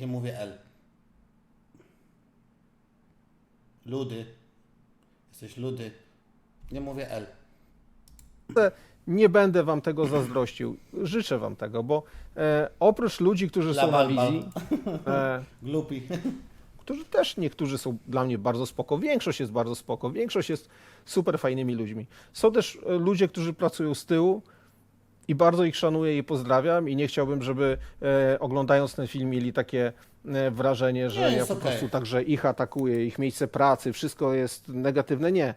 Nie mówię L. Ludy. Jesteś ludy. Nie mówię L. Nie będę wam tego zazdrościł. Życzę wam tego, bo e, oprócz ludzi, którzy są na bal bal. wizji, e, Glupi. którzy też niektórzy są dla mnie bardzo spoko, większość jest bardzo spoko, większość jest super fajnymi ludźmi. Są też e, ludzie, którzy pracują z tyłu i bardzo ich szanuję i pozdrawiam i nie chciałbym, żeby e, oglądając ten film mieli takie e, wrażenie, że Nie, ja jest po okej. prostu także ich atakuję, ich miejsce pracy, wszystko jest negatywne. Nie.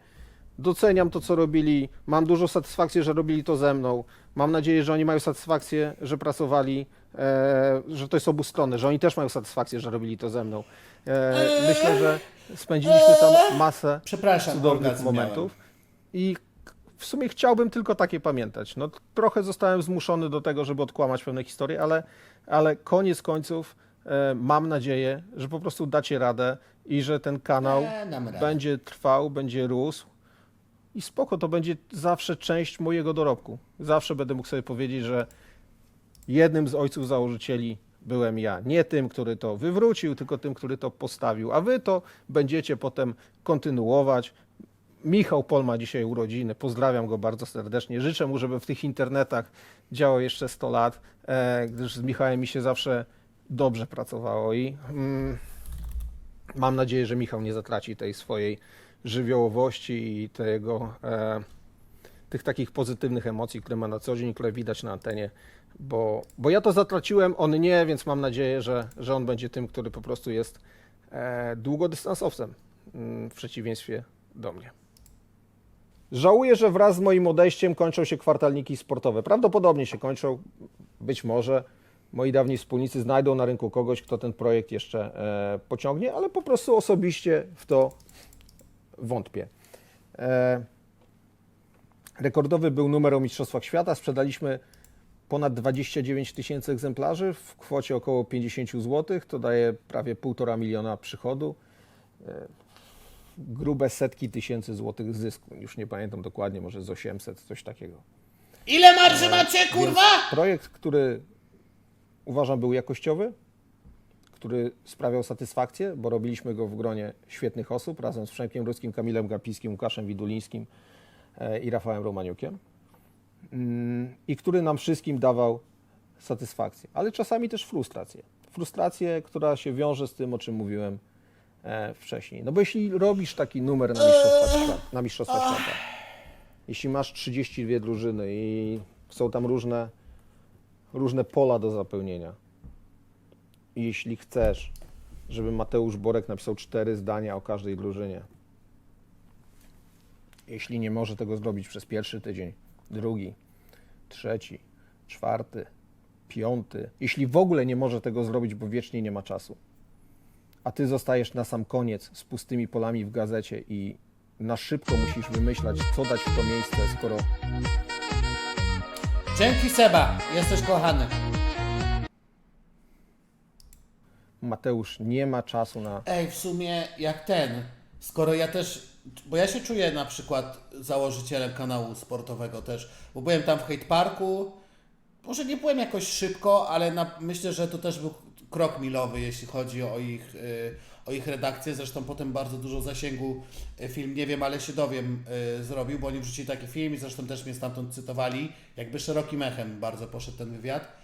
Doceniam to, co robili. Mam dużo satysfakcji, że robili to ze mną. Mam nadzieję, że oni mają satysfakcję, że pracowali, e, że to jest obu strony, że oni też mają satysfakcję, że robili to ze mną. E, myślę, że spędziliśmy tam masę Przepraszam, cudownych orgazm momentów i w sumie chciałbym tylko takie pamiętać. No, trochę zostałem zmuszony do tego, żeby odkłamać pewne historie, ale, ale koniec końców e, mam nadzieję, że po prostu dacie radę i że ten kanał będzie trwał, będzie rósł i spoko, to będzie zawsze część mojego dorobku. Zawsze będę mógł sobie powiedzieć, że jednym z ojców założycieli byłem ja. Nie tym, który to wywrócił, tylko tym, który to postawił. A wy to będziecie potem kontynuować. Michał Pol ma dzisiaj urodziny. Pozdrawiam go bardzo serdecznie. Życzę mu, żeby w tych internetach działał jeszcze 100 lat, e, gdyż z Michałem mi się zawsze dobrze pracowało i mm, mam nadzieję, że Michał nie zatraci tej swojej żywiołowości i tego, e, tych takich pozytywnych emocji, które ma na co dzień, które widać na antenie, bo, bo ja to zatraciłem, on nie, więc mam nadzieję, że, że on będzie tym, który po prostu jest e, długodystansowcem mm, w przeciwieństwie do mnie. Żałuję, że wraz z moim odejściem kończą się kwartalniki sportowe. Prawdopodobnie się kończą, być może moi dawni wspólnicy znajdą na rynku kogoś, kto ten projekt jeszcze e, pociągnie, ale po prostu osobiście w to wątpię. E, rekordowy był numer o Mistrzostwach Świata. Sprzedaliśmy ponad 29 tysięcy egzemplarzy w kwocie około 50 zł. To daje prawie 1,5 miliona przychodu. E, grube setki tysięcy złotych zysku. Już nie pamiętam dokładnie, może z 800, coś takiego. Ile marży macie, kurwa? Projekt, który uważam był jakościowy, który sprawiał satysfakcję, bo robiliśmy go w gronie świetnych osób razem z Przemkiem Ruskim, Kamilem Gapiskim, Łukaszem Widulińskim e, i Rafałem Romaniukiem Mm, i który nam wszystkim dawał satysfakcję, ale czasami też frustrację. Frustrację, która się wiąże z tym, o czym mówiłem e, wcześniej. No bo jeśli robisz taki numer na Mistrzostwa Świata, na mistrzostwa świata jeśli masz 32 drużyny i są tam różne, różne pola do zapełnienia, i jeśli chcesz, żeby Mateusz Borek napisał cztery zdania o każdej drużynie, jeśli nie może tego zrobić przez pierwszy tydzień, drugi, trzeci, czwarty, piąty, jeśli w ogóle nie może tego zrobić, bo wiecznie nie ma czasu, a ty zostajesz na sam koniec z pustymi polami w gazecie i na szybko musisz wymyślać, co dać w to miejsce, skoro Dzięki Seba, jesteś kochany. Mateusz nie ma czasu na Ej, w sumie jak ten, skoro ja też, bo ja się czuję na przykład założycielem kanału sportowego też, bo byłem tam w Hate Parku, może nie byłem jakoś szybko, ale na, myślę, że to też był krok milowy, jeśli chodzi o ich, y, o ich redakcję, zresztą potem bardzo dużo zasięgu y, film, nie wiem, ale się dowiem, y, zrobił, bo oni wrzucili taki film i zresztą też mnie stamtąd cytowali, jakby szerokim echem bardzo poszedł ten wywiad.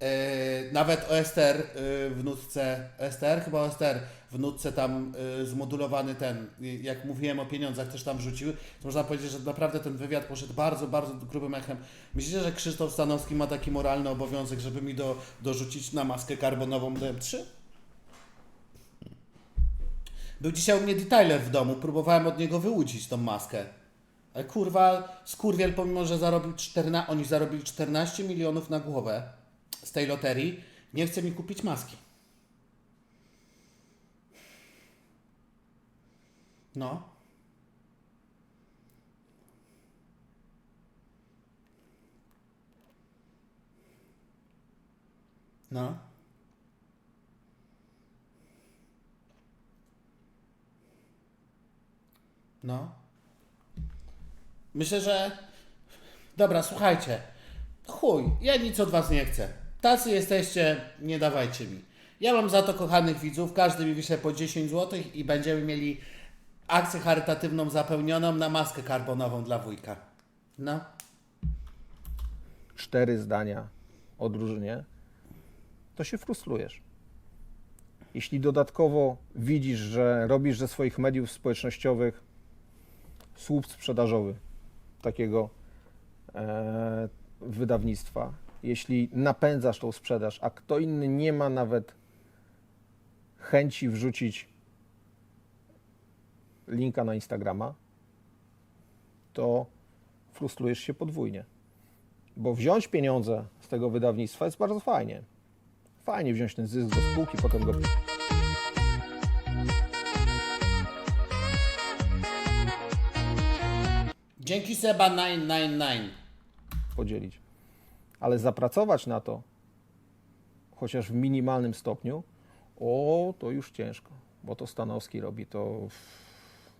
Yy, nawet OSTR yy, w nutce, OSTR chyba OSTR w nutce tam yy, zmodulowany ten, jak mówiłem o pieniądzach też tam wrzucił, to można powiedzieć, że naprawdę ten wywiad poszedł bardzo, bardzo grubym echem. Myślicie, że Krzysztof Stanowski ma taki moralny obowiązek, żeby mi do, dorzucić na maskę karbonową DM3? Był dzisiaj u mnie detailer w domu, próbowałem od niego wyłudzić tą maskę. Ale kurwa, skurwiel pomimo, że zarobił 14, oni zarobili 14 milionów na głowę z tej loterii, nie chce mi kupić maski. No. No. No. Myślę, że. Dobra, słuchajcie. Chuj, ja nic od was nie chcę. Tacy jesteście, nie dawajcie mi. Ja mam za to kochanych widzów, każdy mi wyśle po 10 zł i będziemy mieli akcję charytatywną zapełnioną na maskę karbonową dla wujka. No. cztery zdania o drużynie, to się frustrujesz. Jeśli dodatkowo widzisz, że robisz ze swoich mediów społecznościowych słup sprzedażowy takiego e, wydawnictwa, jeśli napędzasz tą sprzedaż, a kto inny nie ma nawet chęci wrzucić linka na Instagrama, to frustrujesz się podwójnie. Bo wziąć pieniądze z tego wydawnictwa jest bardzo fajnie. Fajnie wziąć ten zysk do spółki, potem go Dzięki Seba 999. podzielić. Ale zapracować na to, chociaż w minimalnym stopniu, o, to już ciężko. Bo to Stanowski robi, to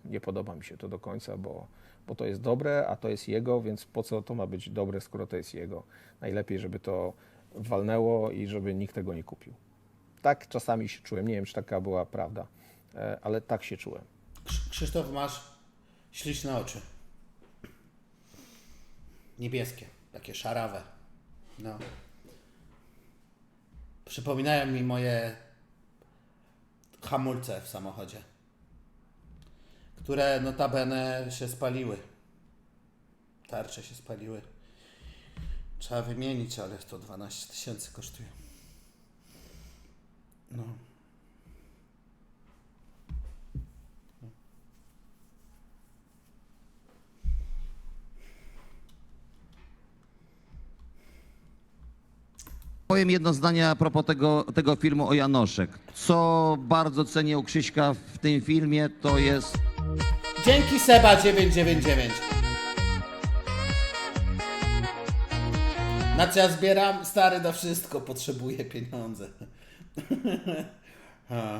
nie podoba mi się to do końca, bo, bo to jest dobre, a to jest jego, więc po co to ma być dobre, skoro to jest jego? Najlepiej, żeby to walnęło i żeby nikt tego nie kupił. Tak czasami się czułem. Nie wiem, czy taka była prawda, e, ale tak się czułem. Krz- Krzysztof, masz śliczne oczy. Niebieskie, takie szarawe. No. Przypominają mi moje hamulce w samochodzie, które notabene się spaliły. Tarcze się spaliły. Trzeba wymienić, ale to 12 tysięcy kosztuje. No. Powiem jedno zdanie a propos tego, tego filmu o Janoszek. Co bardzo cenię u Krzyśka w tym filmie, to jest Dzięki Seba 999. Na co ja zbieram? Stary na wszystko, potrzebuję pieniądze.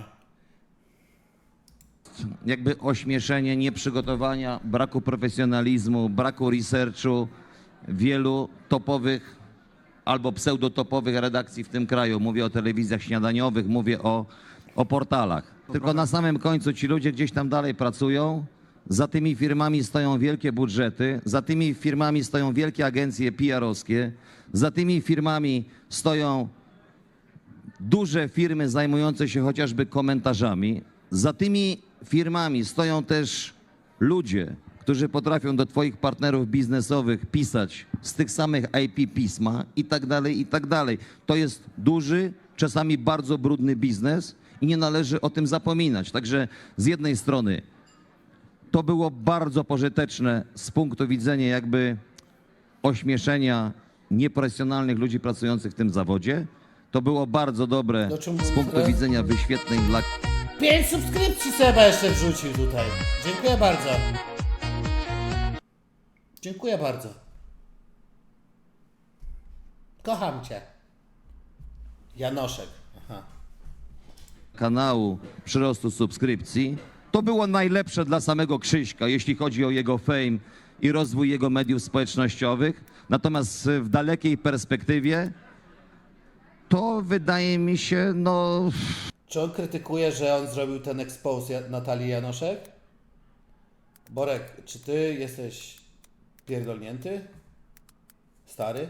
Jakby ośmieszenie nieprzygotowania, braku profesjonalizmu, braku researchu wielu topowych albo pseudotopowych redakcji w tym kraju. Mówię o telewizjach śniadaniowych, mówię o, o portalach. Tylko na samym końcu ci ludzie gdzieś tam dalej pracują. Za tymi firmami stoją wielkie budżety, za tymi firmami stoją wielkie agencje PR-owskie, za tymi firmami stoją duże firmy zajmujące się chociażby komentarzami. Za tymi firmami stoją też ludzie, którzy potrafią do Twoich partnerów biznesowych pisać z tych samych IP pisma i tak dalej, i tak dalej. To jest duży, czasami bardzo brudny biznes i nie należy o tym zapominać. Także z jednej strony to było bardzo pożyteczne z punktu widzenia jakby ośmieszenia nieprofesjonalnych ludzi pracujących w tym zawodzie. To było bardzo dobre z punktu widzenia wyświetleń dla 5 subskrypcji Seba jeszcze wrzucił tutaj. Dziękuję bardzo. Dziękuję bardzo. Kocham Cię. Janoszek. Aha. kanału przyrostu subskrypcji. To było najlepsze dla samego Krzyśka, jeśli chodzi o jego fame i rozwój jego mediów społecznościowych. Natomiast w dalekiej perspektywie to wydaje mi się, no Czy on krytykuje, że on zrobił ten expose Ja- Natalii Janoszek? Borek, czy ty jesteś pierdolnięty? Stary?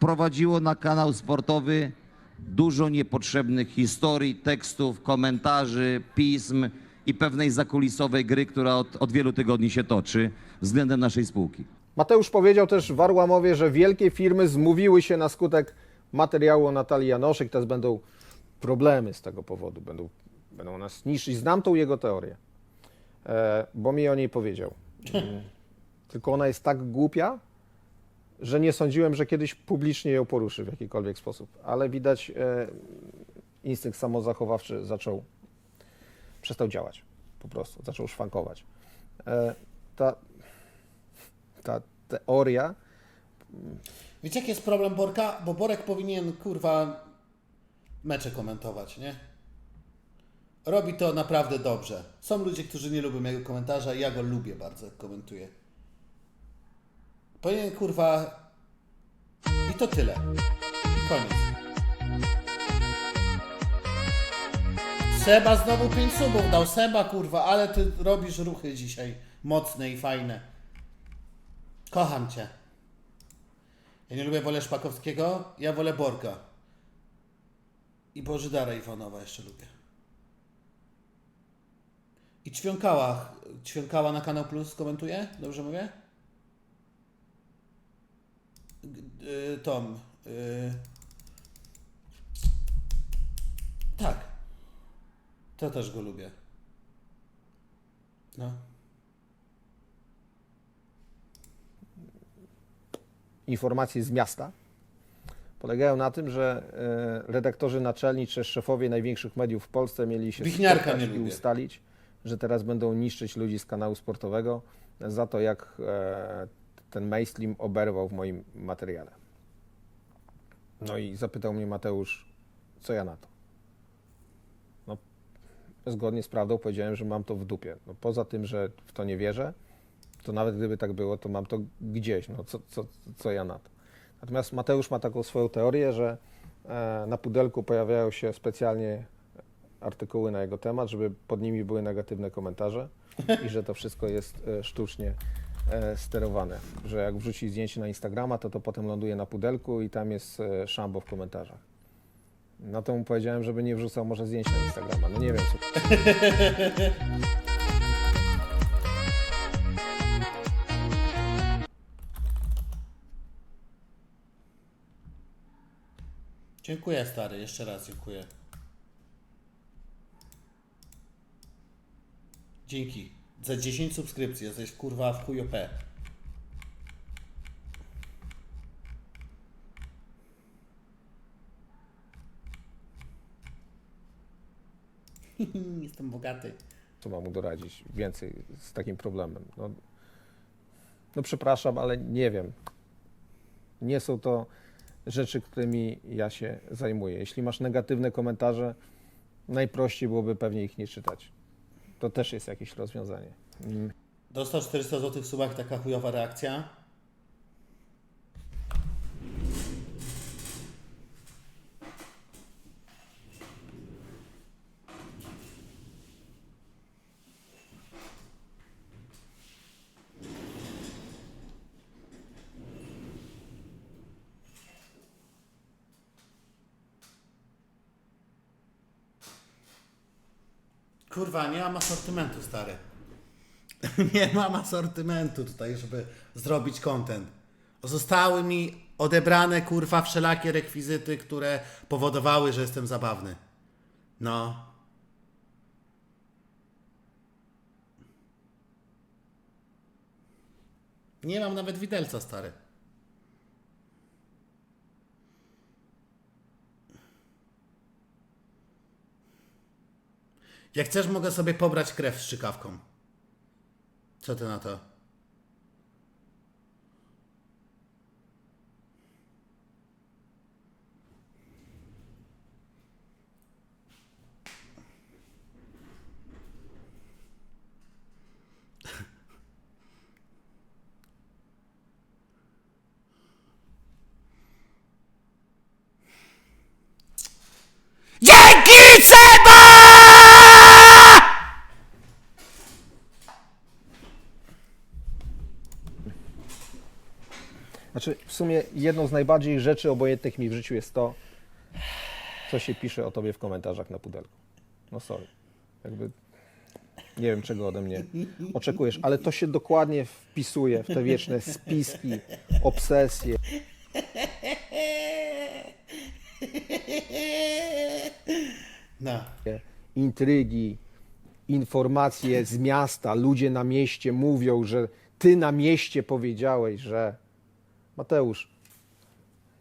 prowadziło na kanał sportowy dużo niepotrzebnych historii, tekstów, komentarzy, pism i pewnej zakulisowej gry, która od, od wielu tygodni się toczy względem naszej spółki. Mateusz powiedział też w Arłamowie, że wielkie firmy zmówiły się na skutek materiału o Natalii Janoszek. Teraz będą problemy z tego powodu, będą, będą nas niszczyć. Znam tą jego teorię, e, bo mi o niej powiedział. Tylko ona jest tak głupia, że nie sądziłem, że kiedyś publicznie ją poruszy w jakikolwiek sposób. Ale widać, e, instynkt samozachowawczy zaczął, przestał działać. Po prostu, zaczął szwankować. E, ta, ta teoria Wiecie jaki jest problem Borka? Bo Borek powinien, kurwa, mecze komentować, nie? Robi to naprawdę dobrze. Są ludzie, którzy nie lubią jego komentarza ja go lubię bardzo, jak komentuje. Powinien kurwa. I to tyle. I koniec. Seba znowu 5 subów dał. Seba kurwa, ale ty robisz ruchy dzisiaj. Mocne i fajne. Kocham cię. Ja nie lubię wolę Szpakowskiego, ja wolę Borka. I Bożydara Iwanowa jeszcze lubię. I Ćwiąkała. Ćwiąkała na Kanał Plus komentuje? Dobrze mówię? Y, Tom. y, Tak. To też go lubię. No. informacje z miasta polegają na tym, że e, redaktorzy naczelni czy szefowie największych mediów w Polsce mieli się Wichniarka spotkać i ustalić, że teraz będą niszczyć ludzi z kanału sportowego za to, jak e, ten mainstream oberwał w moim materiale. No i zapytał mnie Mateusz, co ja na to. No, zgodnie z prawdą powiedziałem, że mam to w dupie. No, poza tym, że w to nie wierzę, to nawet gdyby tak było, to mam to gdzieś, no co, co, co ja na to. Natomiast Mateusz ma taką swoją teorię, że e, na pudelku pojawiają się specjalnie artykuły na jego temat, żeby pod nimi były negatywne komentarze i że to wszystko jest e, sztucznie e, sterowane. Że jak wrzuci zdjęcie na Instagrama, to to potem ląduje na pudelku i tam jest szambo w komentarzach. No to mu powiedziałem, żeby nie wrzucał może zdjęć na Instagrama. No nie wiem, co Dziękuję stary, jeszcze raz dziękuję. Dzięki. Za 10 subskrypcji jesteś kurwa w chuj OP. Jestem bogaty. co mam mu doradzić więcej z takim problemem. No, no przepraszam, ale nie wiem. Nie są to rzeczy, którymi ja się zajmuję. Jeśli masz negatywne komentarze, najprościej byłoby pewnie ich nie czytać. To też jest jakieś rozwiązanie. Dostał 400 zł w subach, taka chujowa reakcja. Kurwa, nie mam asortymentu, stary. nie mam asortymentu tutaj, żeby zrobić content. Zostały mi odebrane, kurwa, wszelakie rekwizyty, które powodowały, że jestem zabawny. No. Nie mam nawet widelca, stary. Jak chcesz, mogę sobie pobrać krew z szczykawką. Co ty na to? Dzięki Seba! Znaczy, w sumie jedną z najbardziej rzeczy obojętnych mi w życiu jest to, co się pisze o tobie w komentarzach na pudelku. No sorry. Jakby nie wiem, czego ode mnie oczekujesz, ale to się dokładnie wpisuje w te wieczne spiski, obsesje. No. intrygi, informacje z miasta, ludzie na mieście mówią, że ty na mieście powiedziałeś, że Mateusz,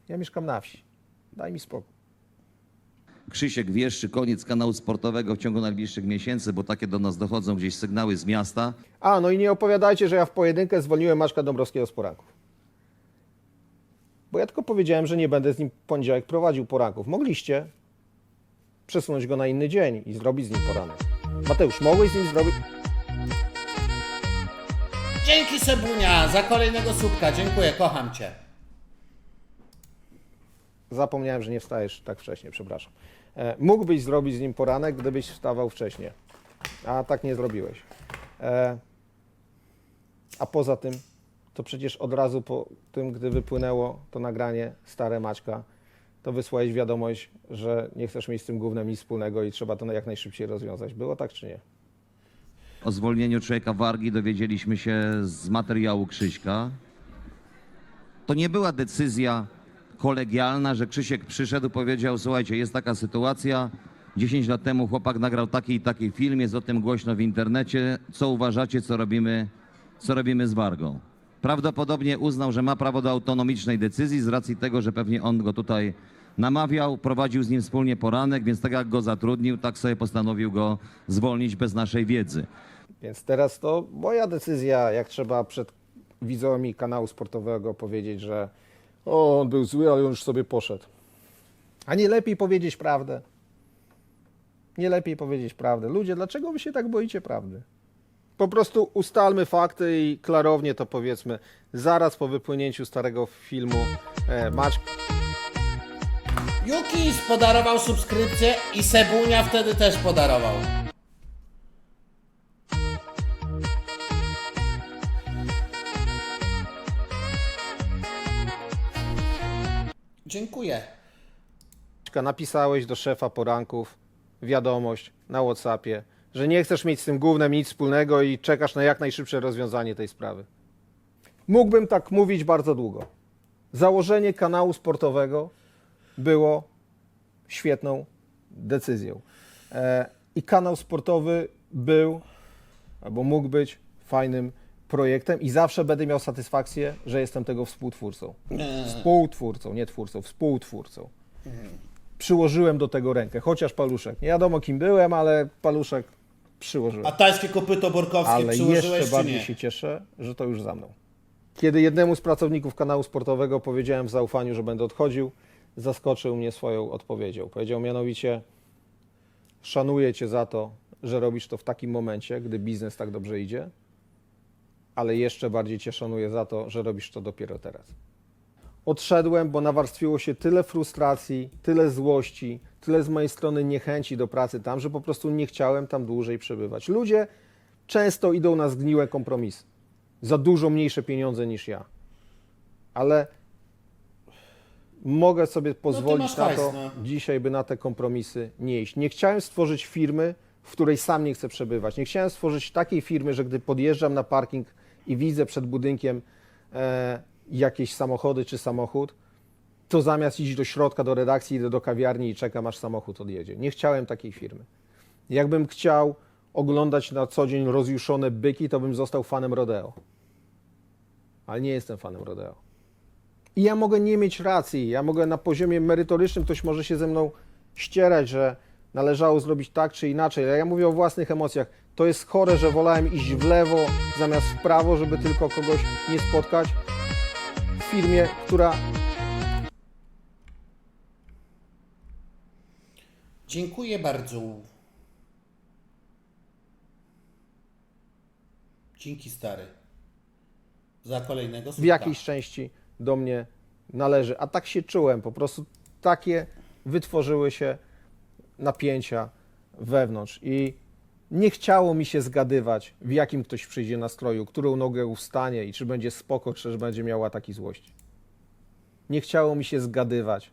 ja mieszkam na wsi, daj mi spokój. Krzysiek wieszczy koniec kanału sportowego w ciągu najbliższych miesięcy, bo takie do nas dochodzą gdzieś sygnały z miasta. A, no i nie opowiadajcie, że ja w pojedynkę zwolniłem Maćka Dąbrowskiego z poranków. Bo ja tylko powiedziałem, że nie będę z nim w poniedziałek prowadził poranków. Mogliście przesunąć go na inny dzień i zrobić z nim poranek. Mateusz, mogłeś z nim zrobić... Dzięki Sebunia za kolejnego słupka. Dziękuję, kocham cię. Zapomniałem, że nie wstajesz tak wcześnie, przepraszam. E, mógłbyś zrobić z nim poranek, gdybyś wstawał wcześniej, a tak nie zrobiłeś. E, a poza tym, to przecież od razu po tym, gdy wypłynęło to nagranie stare Maćka, to wysłałeś wiadomość, że nie chcesz mieć z tym głównym nic wspólnego i trzeba to jak najszybciej rozwiązać. Było tak czy nie? O zwolnieniu człowieka wargi dowiedzieliśmy się z materiału Krzyśka. To nie była decyzja kolegialna, że Krzysiek przyszedł, powiedział: Słuchajcie, jest taka sytuacja. 10 lat temu chłopak nagrał taki i taki film, jest o tym głośno w internecie. Co uważacie, co robimy, co robimy z Wargą? Prawdopodobnie uznał, że ma prawo do autonomicznej decyzji z racji tego, że pewnie on go tutaj namawiał, prowadził z nim wspólnie poranek, więc tak jak go zatrudnił, tak sobie postanowił go zwolnić bez naszej wiedzy. Więc teraz to moja decyzja, jak trzeba przed widzami kanału sportowego powiedzieć, że o, on był zły, ale on już sobie poszedł. A nie lepiej powiedzieć prawdę. Nie lepiej powiedzieć prawdę. Ludzie, dlaczego wy się tak boicie prawdy? Po prostu ustalmy fakty i klarownie to powiedzmy. Zaraz po wypłynięciu starego filmu e, Maćk Jukis podarował subskrypcję i Sebunia wtedy też podarował. Dziękuję. napisałeś do szefa poranków wiadomość na Whatsappie, że nie chcesz mieć z tym głównym nic wspólnego i czekasz na jak najszybsze rozwiązanie tej sprawy. Mógłbym tak mówić bardzo długo. Założenie kanału sportowego było świetną decyzją. E, I kanał sportowy był, albo mógł być fajnym projektem i zawsze będę miał satysfakcję, że jestem tego współtwórcą. Współtwórcą, nie twórcą, współtwórcą. Przyłożyłem do tego rękę, chociaż paluszek. Nie wiadomo kim byłem, ale paluszek przyłożyłem. A tańskie kopyto borkowskie Ale przyłożyłeś jeszcze czy bardziej nie? się cieszę, że to już za mną. Kiedy jednemu z pracowników kanału sportowego powiedziałem w zaufaniu, że będę odchodził, zaskoczył mnie swoją odpowiedzią. Powiedział mianowicie: Szanuję Cię za to, że robisz to w takim momencie, gdy biznes tak dobrze idzie, ale jeszcze bardziej Cię szanuję za to, że robisz to dopiero teraz. Odszedłem, bo nawarstwiło się tyle frustracji, tyle złości, tyle z mojej strony niechęci do pracy tam, że po prostu nie chciałem tam dłużej przebywać. Ludzie często idą na zgniłe kompromisy. Za dużo mniejsze pieniądze niż ja. Ale mogę sobie pozwolić masz na hajs, to no. dzisiaj, by na te kompromisy nie iść. Nie chciałem stworzyć firmy, w której sam nie chcę przebywać. Nie chciałem stworzyć takiej firmy, że gdy podjeżdżam na parking i widzę przed budynkiem e, jakieś samochody czy samochód, to zamiast iść do środka, do redakcji, idę do kawiarni i czekam, aż samochód odjedzie. Nie chciałem takiej firmy. Jakbym chciał oglądać na co dzień rozjuszone byki, to bym został fanem rodeo. Ale nie jestem fanem rodeo. I ja mogę nie mieć racji. Ja mogę na poziomie merytorycznym, ktoś może się ze mną ścierać, że należało zrobić tak czy inaczej. Ale ja mówię o własnych emocjach. To jest chore, że wolałem iść w lewo zamiast w prawo, żeby tylko kogoś nie spotkać w firmie, która Dziękuję bardzo. Dzięki stary. Za kolejnego w słupka. jakiejś części do mnie należy. A tak się czułem, po prostu takie wytworzyły się napięcia wewnątrz i nie chciało mi się zgadywać, w jakim ktoś przyjdzie nastroju, którą nogę ustanie i czy będzie spoko, czy będzie miał ataki złości. Nie chciało mi się zgadywać,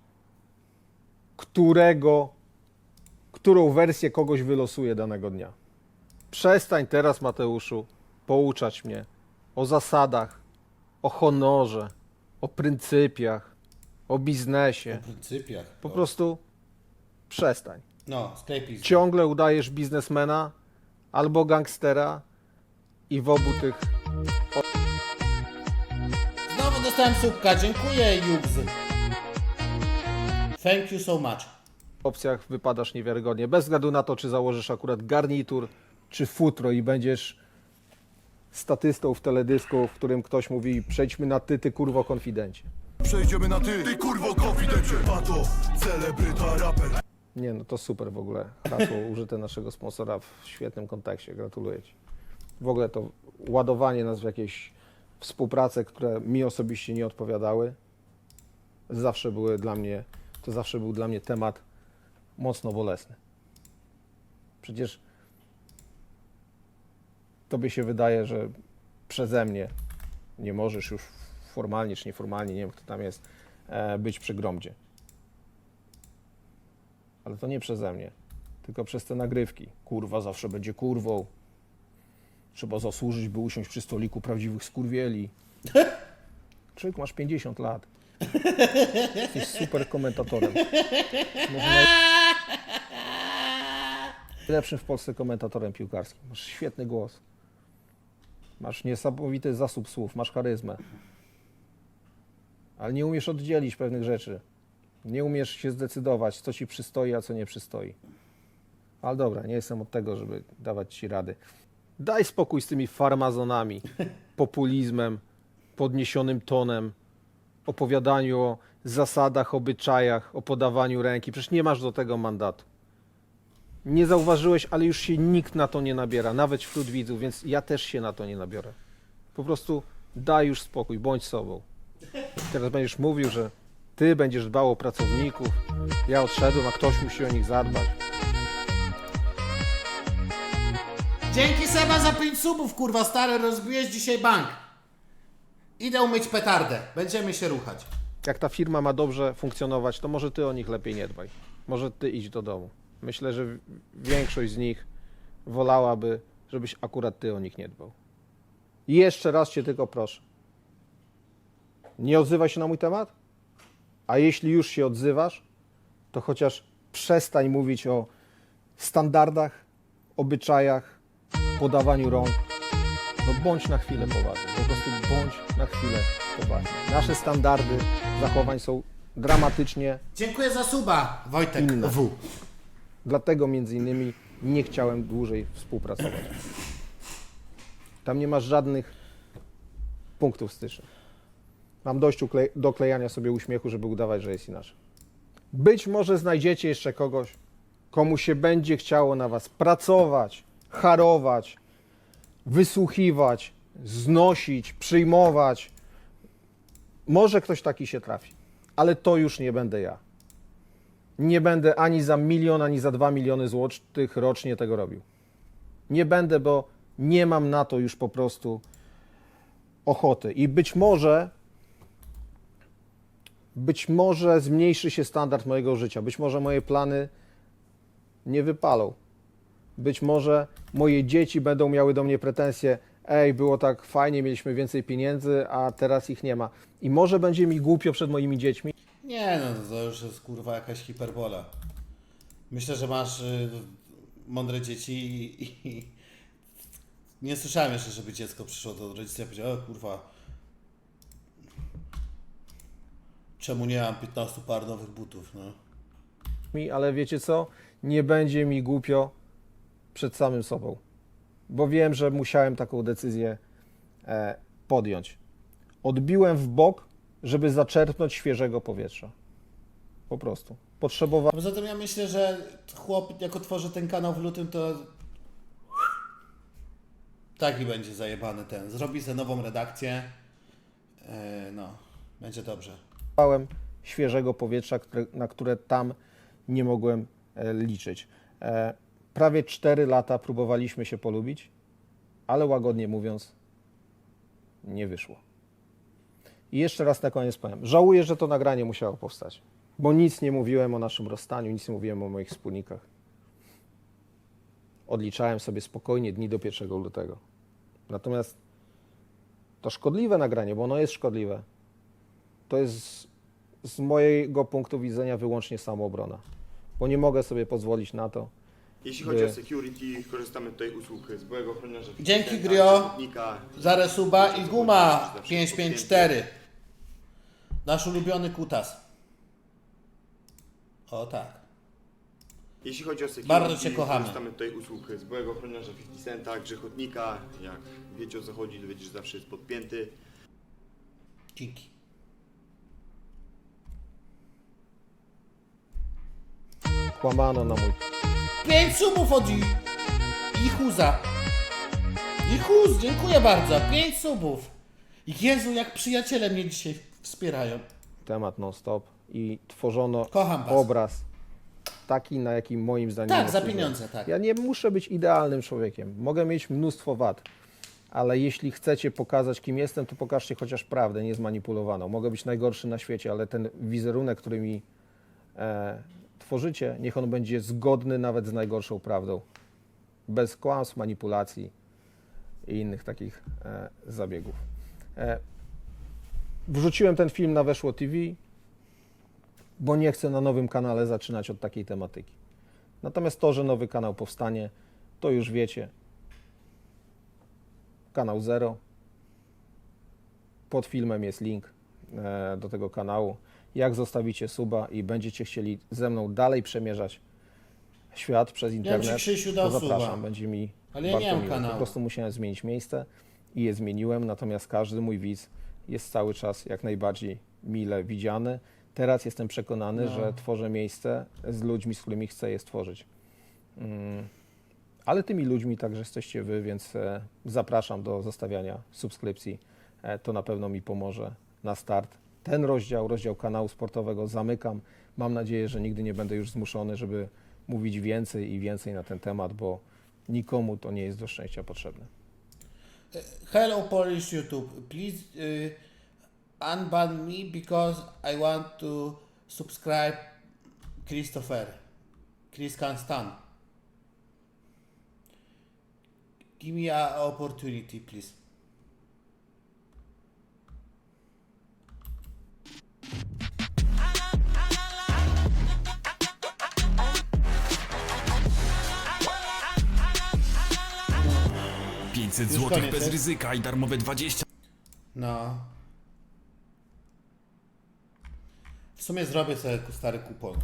którego, którą wersję kogoś wylosuje danego dnia. Przestań teraz, Mateuszu, pouczać mnie o zasadach, o honorze, o pryncypiach, o biznesie. W pryncypiach. Po prostu przestań. No. Ciągle udajesz biznesmena albo gangstera i w obu tych Znowu dostałem słupka. Dziękuję, Jugz. Thank you so much. opcjach wypadasz niewiarygodnie. Bez względu na to, czy założysz akurat garnitur, czy futro i będziesz statystą w teledysku, w którym ktoś mówi przejdźmy na ty, ty kurwo konfidencie. Przejdziemy na ty, ty kurwo konfidencie Pato, celebryta, raper Nie, no to super w ogóle hasło użyte naszego sponsora w świetnym kontekście. Gratuluję Ci. w ogóle to ładowanie nas w jakieś współprace, które mi osobiście nie odpowiadały, zawsze były dla mnie, to zawsze był dla mnie temat mocno bolesny. Przecież tobie się wydaje, że przeze mnie nie możesz już formalnie czy nieformalnie, nie wiem kto tam jest, e, być przy gromdzie. Ale to nie przeze mnie, tylko przez te nagrywki. Kurwa zawsze będzie kurwą. Trzeba zasłużyć, by usiąść przy stoliku prawdziwych skurwieli. Człowiek, masz 50 lat. Jesteś super komentatorem. Może naj... Najlepszym w Polsce komentatorem piłkarskim. Masz świetny głos. Masz niesamowity zasób słów, masz charyzmę. Ale nie umiesz oddzielić pewnych rzeczy. Nie umiesz się zdecydować, co ci przystoi, a co nie przystoi. Ale dobra, nie jestem od tego, żeby dawać ci rady. Daj spokój z tymi farmazonami, populizmem, podniesionym tonem, opowiadaniu o zasadach, obyczajach, o podawaniu ręki. Przecież nie masz do tego mandatu. Nie zauważyłeś, ale już się nikt na to nie nabiera, nawet wśród widzów, więc ja też się na to nie nabiorę. Po prostu daj już spokój, bądź sobą. Teraz będziesz mówił, że ty będziesz dbał o pracowników, ja odszedłem, a ktoś musi o nich zadbać. Dzięki Seba za 5 subów, kurwa stary, rozbiłeś dzisiaj bank. Idę umyć petardę, będziemy się ruchać. Jak ta firma ma dobrze funkcjonować, to może ty o nich lepiej nie dbaj. Może ty idź do domu. Myślę, że większość z nich wolałaby, żebyś akurat ty o nich nie dbał. I jeszcze raz cię tylko proszę. Nie odzywaj się na mój temat, a jeśli już się odzywasz, to chociaż przestań mówić o standardach, obyczajach, podawaniu rąk. No bądź na chwilę poważny. Po prostu bądź na chwilę poważny. Nasze standardy zachowań są dramatycznie, Dziękuję za suba, Wojtek Inne. W. dlatego między innymi nie chciałem dłużej współpracować. Tam nie masz żadnych punktów stycznych. Mam dość doklejania sobie uśmiechu, żeby udawać, że jest inaczej. Być może znajdziecie jeszcze kogoś, komu się będzie chciało na was pracować, harować, wysłuchiwać, znosić, przyjmować. Może ktoś taki się trafi, ale to już nie będę ja. Nie będę ani za milion, ani za dwa miliony złotych rocznie tego robił. Nie będę, bo nie mam na to już po prostu ochoty. I być może, być może zmniejszy się standard mojego życia. Być może moje plany nie wypalą. Być może moje dzieci będą miały do mnie pretensje. Ej, było tak fajnie, mieliśmy więcej pieniędzy, a teraz ich nie ma. I może będzie mi głupio przed moimi dziećmi. Nie no, to już jest kurwa jakaś hiperbola. Myślę, że masz y, mądre dzieci i, i nie słyszałem jeszcze, żeby dziecko przyszło do rodzica i powiedziało, o kurwa, czemu nie mam 15 par nowych butów, no. mi, ale wiecie co? Nie będzie mi głupio przed samym sobą. Bo wiem, że musiałem taką decyzję e, podjąć. Odbiłem w bok, żeby zaczerpnąć świeżego powietrza. Po prostu. Potrzebowałem. Poza tym ja myślę, że chłop jak otworzy ten kanał w lutym, to taki będzie zajebany ten. Zrobi sobie nową redakcję. E, no, będzie dobrze. świeżego powietrza, które, na które tam nie mogłem e, liczyć. E, prawie 4 lata próbowaliśmy się polubić, ale łagodnie mówiąc, nie wyszło. I jeszcze raz na koniec powiem. Żałuję, że to nagranie musiało powstać, bo nic nie mówiłem o naszym rozstaniu, nic nie mówiłem o moich wspólnikach. Odliczałem sobie spokojnie dni do 1 lutego. Natomiast to szkodliwe nagranie, bo ono jest szkodliwe, to jest z mojego punktu widzenia wyłącznie samoobrona. Bo nie mogę sobie pozwolić na to. Jeśli chodzi o security, korzystamy tutaj usług z byłego ochroniarza. Dzięki, Fitnessa, Grio. przewodnika. Za resuba i guma Zawsze jest 554. Nasz ulubiony kutas. O tak. Jeśli chodzi o security, Bardzo cię kochamy. korzystamy tutaj usług z byłego ochroniarza 50 Centa, grzechotnika. Jak wiecie o co chodzi, to wiecie, że zawsze jest podpięty. Dzięki. Kłamano na mój. 5 subów od I- Ichuza. I chus, dziękuję bardzo. 5 subów. Jezu, jak przyjaciele mnie dzisiaj wspierają. temat non-stop i tworzono Kocham was. obraz taki, na jakim moim zdaniem Tak, za pieniądze, tak. Ja nie muszę być idealnym człowiekiem. Mogę mieć mnóstwo wad, ale jeśli chcecie pokazać, kim jestem, to pokażcie chociaż prawdę, nie zmanipulowaną. Mogę być najgorszy na świecie, ale ten wizerunek, który mi e, tworzycie, niech on będzie zgodny nawet z najgorszą prawdą. Bez kłamstw, manipulacji i innych takich e, zabiegów. E, wrzuciłem ten film na Weszło TV, bo nie chcę na nowym kanale zaczynać od takiej tematyki. Natomiast to, że nowy kanał powstanie, to już wiecie. Kanał Zero. Pod filmem jest link e, do tego kanału. Jak zostawicie suba i będziecie chcieli ze mną dalej przemierzać świat przez internet, Krzysiu to dał suba. zapraszam. Będzie mi Ale ja bardzo nie mam miło. Po kanału. prostu musiałem zmienić miejsce i je zmieniłem, natomiast każdy mój widz jest cały czas jak najbardziej mile widziany. Teraz jestem przekonany, No. że tworzę miejsce z ludźmi, z którymi chcę je stworzyć. Mm. Ale tymi ludźmi także jesteście wy, więc e, zapraszam do zostawiania subskrypcji. E, to na pewno mi pomoże na start. Ten rozdział, rozdział kanału sportowego zamykam. Mam nadzieję, że nigdy nie będę już zmuszony, żeby mówić więcej i więcej na ten temat, bo nikomu to nie jest do szczęścia potrzebne. Hello Polish YouTube, please uh, unban me because I want to subscribe Christopher. Chris can stand. Give me a opportunity, please. 500 Już złotych koniec bez jest? ryzyka i darmowe 20 No. W sumie zrobię sobie stary kupon.